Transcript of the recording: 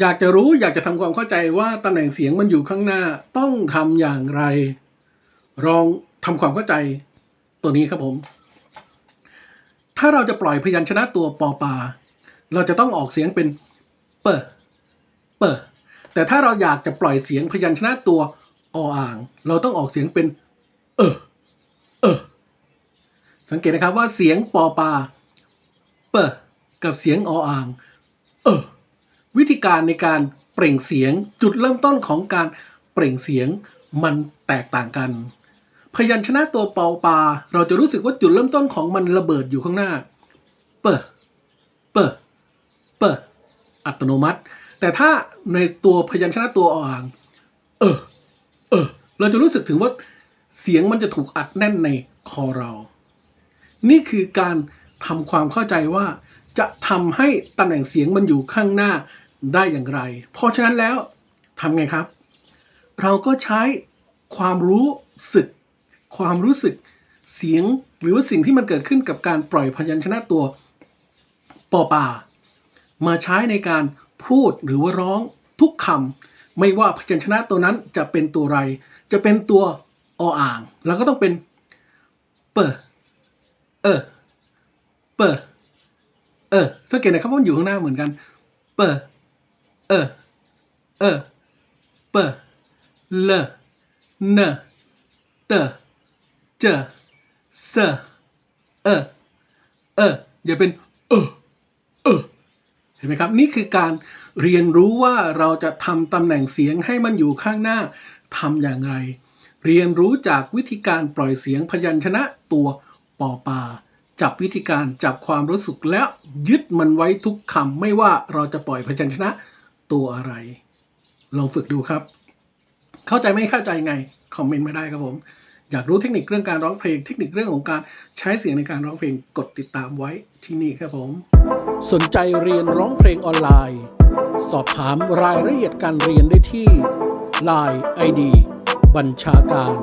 อยากจะรู้อยากจะทำความเข้าใจว่าตำแหน่งเสียงมันอยู่ข้างหน้าต้องทำอย่างไร ลองทำความเข้าใจตัวนี้ครับผม ถ้าเราจะปล่อยพยัญชนะตัวปอปา เราจะต้องออกเสียงเป็นเปอเปอแต่ถ้าเราอยากจะปล่อยเสียงพยัญชนะตัวออ่าง เราต้องออกเสียงเป็น เออเออสังเกตนะครับว่าเสียงปอปา เปอกับเสียงออ่าง เออ วิธีการในการเปล่งเสียงจุดเริ่มต้นของการเปล่งเสียงมันแตกต่างกัน พยัญชนะตัวเปาปา เราจะรู้สึกว่าจุดเริ่มต้นของมันระเบิดอยู่ข้างหน้า เปอเปอเปออัตโนมัติ แต่ถ้าในตัวพยัญชนะตัวอ่าง เออ เออ เราจะรู้สึกถึงว่าเสียงมันจะถูกอัดแน่นในคอเรา นี่คือการทำความเข้าใจว่าจะทำให้ตำแหน่งเสียงมันอยู่ข้างหน้า ได้อย่างไร เพราะฉะนั้นแล้วทำไงครับ เราก็ใช้ความรู้สึก ความรู้สึกเสียงหรือว่าสิ่งที่มันเกิดขึ้นกับการปล่อยพยัญชนะตัวปอปา มาใช้ในการพูดหรือว่าร้องทุกคำไม่ว่าพยัญชนะตัวนั้นจะเป็นตัวไร จะเป็นตัวออ่างเราก็ต้องเป็นเปอเออเปอเออสังเกตนะครับว่ามันอยู่ข้างหน้าเหมือนกันเปอ เออ เออ เปอเลเนเตเจเซเออ เอออย่าเป็น เออ เออ เห็นไหมครับ นี่คือการเรียนรู้ว่าเราจะทำตำแหน่งเสียงให้มันอยู่ข้างหน้าทำอย่างไร เรียนรู้จากวิธีการปล่อยเสียงพยัญชนะตัวปอปาจับวิธีการจับความรู้สึกแล้วยึดมันไว้ทุกคำไม่ว่าเราจะปล่อยพยัญชนะ ตัวอะไร ลองฝึกดูครับ เข้าใจไม่เข้าใจไง คอมเมนต์มาได้ครับผม อยากรู้เทคนิคเรื่องการร้องเพลง เทคนิคเรื่องของการใช้เสียงในการร้องเพลงกดติดตามไว้ที่นี่ครับผม สนใจเรียนร้องเพลงออนไลน์ สอบถามรายละเอียดการเรียนได้ที่ Line ID บัญชาการ